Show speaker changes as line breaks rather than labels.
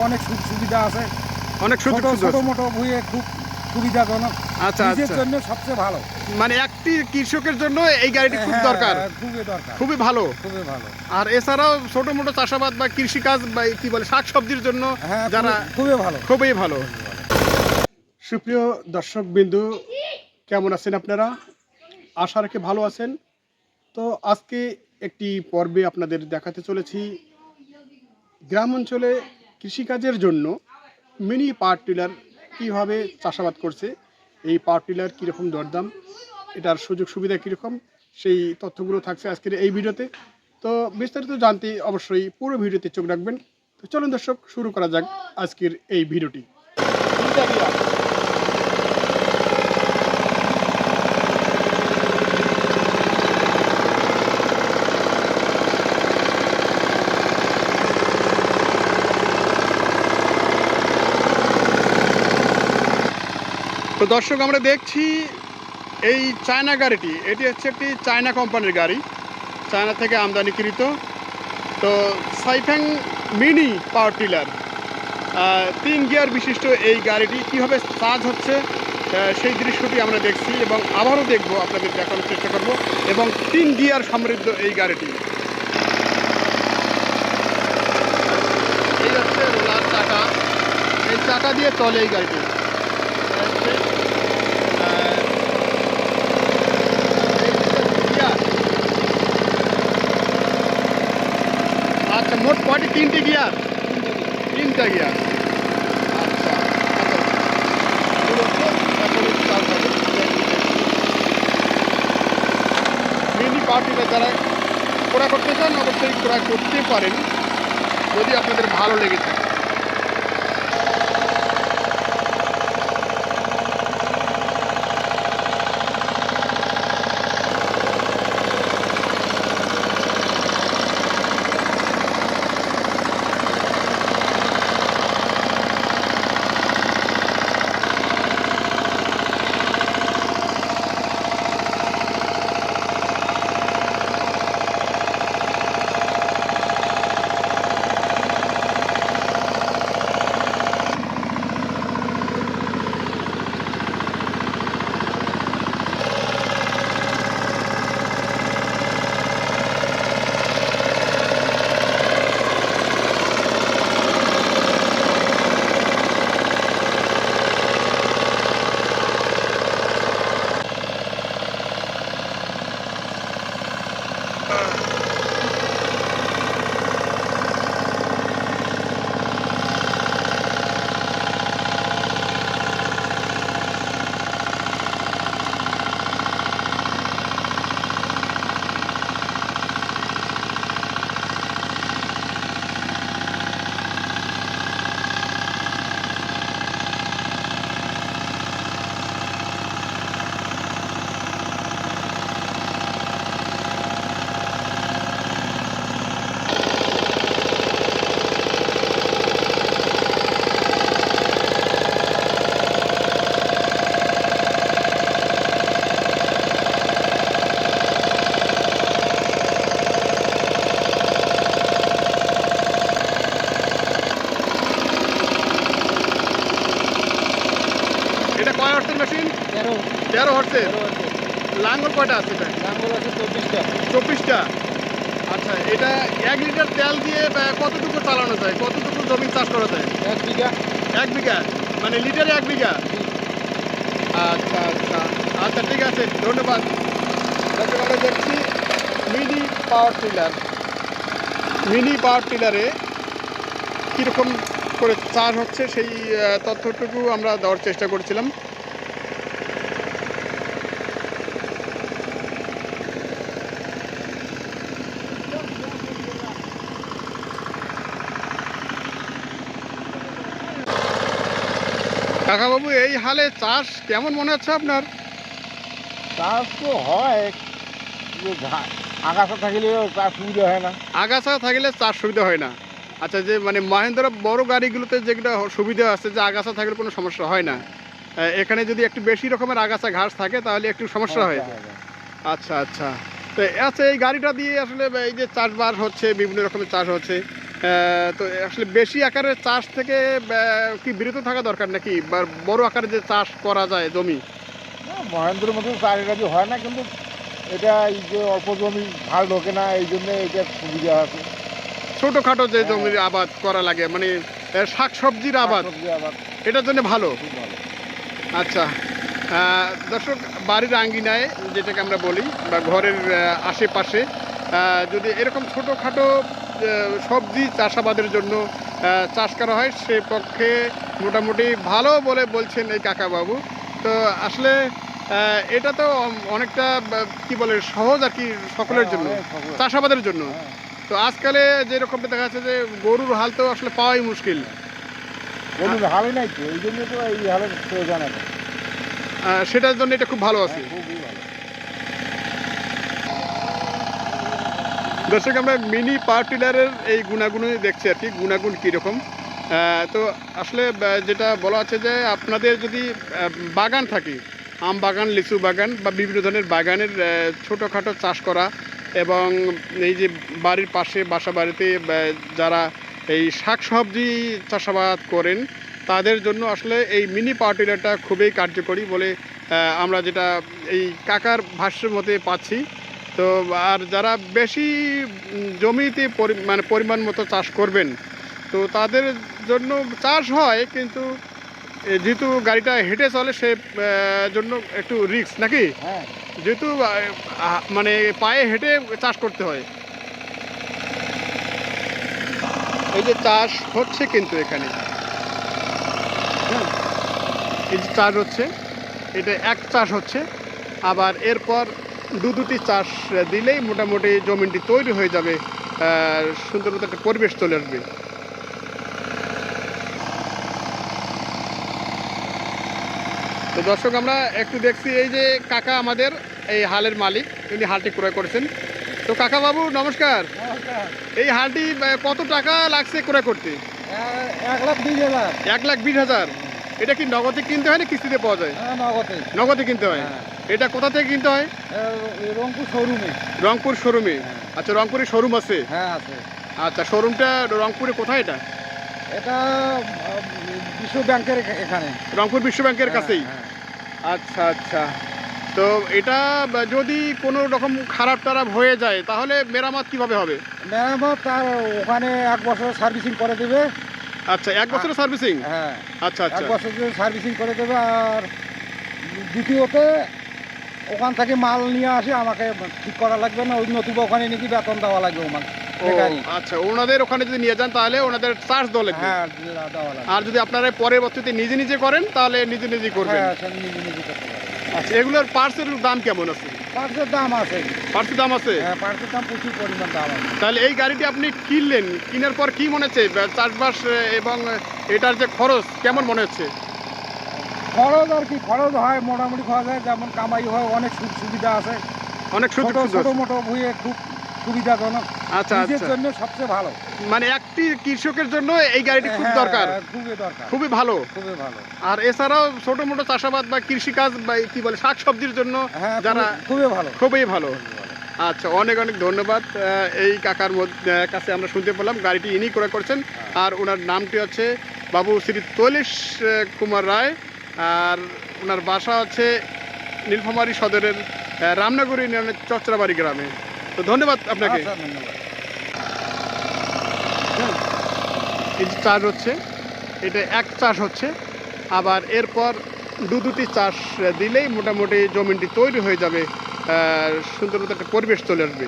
অনেক সুখ সুবিধা আছে।
অনেক সুযোগ
ছোট
সুবিধা
ছোট মোটো ভুঁয়ে খুব সুবিধাজনক।
আচ্ছা
নিজের
আচ্ছা।
জন্য সবচেয়ে ভালো।
মানে একটি কৃষকের জন্য এই গাড়িটি খুব
হ্যাঁ,
দরকার।
খুবই দরকার।
খুবই ভালো।
খুবই ভালো।
আর এছাড়াও ছোট মোটো চাষাবাদ বা কৃষিকাজ বা কি বলে শাকসবজির জন্য
হ্যাঁ
যারা
খুবই- খুবই ভালো।
খুবই ভালো। সুপ্রিয় দর্শক বিন্দু কেমন আছেন আপনারা? আশা রাখি ভালো আছেন। তো আজকে একটি পর্বে আপনাদের দেখাতে চলেছি। গ্রাম অঞ্চলে কৃষিকাজের জন্য মিনি পাওয়ার টিলার কীভাবে চাষাবাদ করছে, এই পাওয়ার টিলার কীরকম দরদাম, এটার সুযোগ সুবিধা কীরকম, সেই তথ্যগুলো থাকছে আজকের এই ভিডিওতে। তো বিস্তারিত জানতে অবশ্যই পুরো ভিডিওতে চোখ রাখবেন। তো চলুন দর্শক, শুরু করা যাক আজকের এই ভিডিওটি। তো দর্শক, আমরা দেখছি এই চায়না গাড়িটি। এটি হচ্ছে একটি চায়না কোম্পানির গাড়ি, চায়না থেকে আমদানিকৃত। তো সাইফ্যাং মিনি পাওয়ার টিলার তিন গিয়ার বিশিষ্ট এই গাড়িটি কীভাবে চার্জ হচ্ছে সেই দৃশ্যটি আমরা দেখছি এবং আবারও দেখব, আপনাদের দেখানোর চেষ্টা করব, এবং তিন গিয়ার সমৃদ্ধ এই গাড়িটি। এই হচ্ছে রোলার চাকা। এই চাকা দিয়ে চলে এই গাড়িটি এটা হচ্ছে, আহ, এই হচ্ছে গিয়ার। আচ্ছা মোট কয়টি? তিনটে গিয়ার? তিনটা গিয়ার। আচ্ছা আচ্ছা এগুলো হচ্ছে এখনই চার্জ হবে। মিনি পার্টিতে যারা ক্রয় করতে চান? অবশ্যই ক্রয় করতে পারেন, যদি আপনাদের ভালো লেগে থাকে। এটা হর্সের মেশিন
তেরো।
তেরো হর্সের? লাঙ্গল কয়টা আছে এটা?
লাঙ্গল আছে চব্বিশটা।
চব্বিশটা? আচ্ছা এটা এক লিটার তেল দিয়ে কতটুকু চালানো যায়? কতটুকু জমি চাষ করা যায়?
এক বিঘা।
এক বিঘা? মানে লিটারে এক বিঘা? আচ্ছা আচ্ছা। আচ্ছা ঠিক আছে ধন্যবাদ। আমরা দেখছি mini power tiller mini power টিলারে কীরকম করে চার্জ হচ্ছে সেই তথ্যটুকু আমরা দেওয়ার চেষ্টা করছিলাম। কাকাবাবু এই হালে চাষ কেমন মনে হচ্ছে আপনার?
চাষ তো হয় আগাছা থাকলেও চাষ সুবিধা হয় না।
আগাছা থাকলে চাষ সুবিধা হয় না। আচ্ছা যে মানে মহেন্দ্র বড় গাড়িগুলোতে যেগুলো সুবিধা আছে যে আগাছা থাকলে কোনো সমস্যা হয় না। এখানে যদি একটু বেশি রকমের আগাছা ঘাস থাকে তাহলে একটু সমস্যা হয়। আচ্ছা আচ্ছা। তো আচ্ছা এই গাড়িটা দিয়ে আসলে এই যে চাষবাস হচ্ছে বিভিন্ন রকমের চাষ হচ্ছে। তো আসলে বেশি আকারের চাষ থেকে কি বিরত থাকা দরকার নাকি? বা বড় আকারে যে চাষ করা যায় জমি?
মহেন্দ্রের মতো চারিকাজি হয় না কিন্তু এটা এই যে অল্প জমি ভালো ঢোকে না এই জন্য এটা সুবিধা আছে।
ছোটখাটো যে
হ্যাঁ।
জমির আবাদ করা লাগে মানে শাক সবজির আবাদ। এটার জন্য ভালো? আচ্ছা দর্শক বাড়ির আঙ্গিনায় যেটাকে আমরা বলি বা ঘরের আশেপাশে যদি এরকম ছোটোখাটো সবজি চাষাবাদের জন্য চাষ করা হয়। সে পক্ষে মোটামুটি ভালো বলে বলছেন এই কাকাবাবু। তো আসলে এটা তো অনেকটা কি বলে সহজ আর কি সকলের জন্য
হ্যাঁ, সহজ।
চাষাবাদের জন্য।
হ্যাঁ।
তো আজকালে যেরকমটা দেখা যাচ্ছে যে গরুর হাল তো আসলে পাওয়াই মুশকিল।
গরুর হালে নাই তো এই জন্য তো এই হালের প্রয়োজন
সেটার জন্য এটা খুব ভালো আছে
হ্যাঁ, খুবই ভালো
দর্শক, আমরা মিনি পাওয়ার টিলারের এই গুণাগুণই দেখছি আর কি, গুণাগুণ কীরকম। তো আসলে যেটা বলা আছে যে আপনাদের যদি বাগান থাকে, আম বাগান, লিচু বাগান বা বিভিন্ন ধরনের বাগানের ছোটোখাটো চাষ করা এবং এই যে বাড়ির পাশে, বাসা বাড়িতে যারা এই শাকসবজি চাষাবাদ করেন, তাদের জন্য আসলে এই মিনি পাওয়ার টিলারটা খুবই কার্যকরী বলে আমরা যেটা এই কাকার ভাষ্যের মতে পাচ্ছি। তো আর যারা বেশি জমিতে পরি- মানে পরিমাণ মতো চাষ করবেন তো তাদের জন্য চাষ হয় কিন্তু যেহেতু গাড়িটা হেঁটে চলে সে জন্য একটু রিস্ক নাকি?
হ্যাঁ।
যেহেতু মানে পায়ে হেঁটে চাষ করতে হয়। এই যে চাষ হচ্ছে কিন্তু এখানে। এই যে চাষ হচ্ছে এটা এক চাষ হচ্ছে আবার এরপর দু দুটি চাষ দিলেই মোটামুটি জমিটি তৈরি হয়ে যাবে সুন্দর মতো একটা পরিবেশ চলে আসবে। তো দর্শক আমরা একটু দেখছি এই যে কাকা আমাদের এই হালের মালিক তিনি হালটি ক্রয় করেছেন। তো কাকা বাবু নমস্কার। এই হালটি কত টাকা লাগছে ক্রয় করতে?
এক লাখ বিশ হাজার।
এক লাখ বিশ হাজার। এটা কি নগদে কিনতে হয় না কিস্তিতে পাওয়া যায়?
হ্যাঁ নগদে।
নগদে কিনতে হয়। এটা কোথা থেকে কিনতে হয়?
রংপুর শোরুমে।
রংপুর শোরুমে। আচ্ছা রংপুরে শোরুম আছে?
হ্যাঁ আছে।
আচ্ছা শোরুমটা রংপুরে কোথায় এটা?
এটা বিশ্ব ব্যাংকের এখানে।
রংপুর বিশ্ব ব্যাংকের
হ্যাঁ,
কাছেই? আচ্ছা আচ্ছা। তো এটা যদি কোনো রকম খারাপ টারাপ হয়ে যায় তাহলে মেরামত কীভাবে হবে?
মেরামত তার ওখানে এক বছর সার্ভিসিং করে দেবে।
আচ্ছা এক বছরের সার্ভিসিং
হ্যাঁ।
আচ্ছা আচ্ছা।
এক বছর সার্ভিসিং করে দেবে আর দ্বিতীয়তে ওখান থেকে মাল নিয়ে আসে আমাকে ঠিক করা লাগবে না ওই নতুবা ওখানে নাকি বেতন দেওয়া লাগবে আমার
ও আচ্ছা ওনাদের ওখানে যদি নিয়ে যান তাহলে ওনাদের চার্জ দেওয়া লাগবে।
হ্যাঁ
আর যদি আপনারা পরবর্তীতে নিজে নিজে করেন তাহলে নিজে নিজে করবেন।
হ্যাঁ নিজে পারবে
আচ্ছা এগুলোর পার্সের দাম কেমন আছে?
পার্সের দাম আছে।
পার্টসের দাম আছে?
হ্যাঁ পার্টসের দাম প্রচুর পরিমাণ দাম আছে।
তাহলে এই গাড়িটি আপনি কিনলেন কেনার পর কি মনে হচ্ছে? চাষবাস এবং এটার যে খরচ কেমন মনে হচ্ছে?
খরচ আর কি খরচ হয় মোটামুটি খরচ হয় যেমন কামাই হয় অনেক সুখ সুবিধা আছে।
অনেক
ছোট। মোটো ভুঁয়ে খুব সুবিধাজনক।
আচ্ছা আচ্ছা।
জন্য সবচেয়ে ভালো।
মানে একটি কৃষকের জন্য এই গাড়িটি খুব
হ্যাঁ,
দরকার।
খুবই দরকার।
খুবই ভালো।
খুবই ভালো।
আর এছাড়াও ছোট মোটো চাষাবাদ বা কৃষিকাজ বা কি বলে শাক সবজির জন্য
হ্যাঁ
যারা
খুবই- ভালো।
খুবই ভালো। আচ্ছা অনেক অনেক ধন্যবাদ। এই কাকার মধ্যে কাছে আমরা শুনতে পেলাম গাড়িটি ইনি করে করছেন। আর ওনার নামটি হচ্ছে বাবু শ্রী তৈলেশ কুমার রায়। আর ওনার বাসা হচ্ছে নীলফামারী সদরের রামনগর ইউনিয়নের চচরাবাড়ি গ্রামে। তো ধন্যবাদ আপনাকে।
ধন্যবাদ।
এই যে চাষ হচ্ছে এটা এক চাষ হচ্ছে আবার এরপর দু দুটি চাষ দিলেই মোটামুটি জমিনটি তৈরি হয়ে যাবে সুন্দর মতো একটা পরিবেশ চলে আসবে।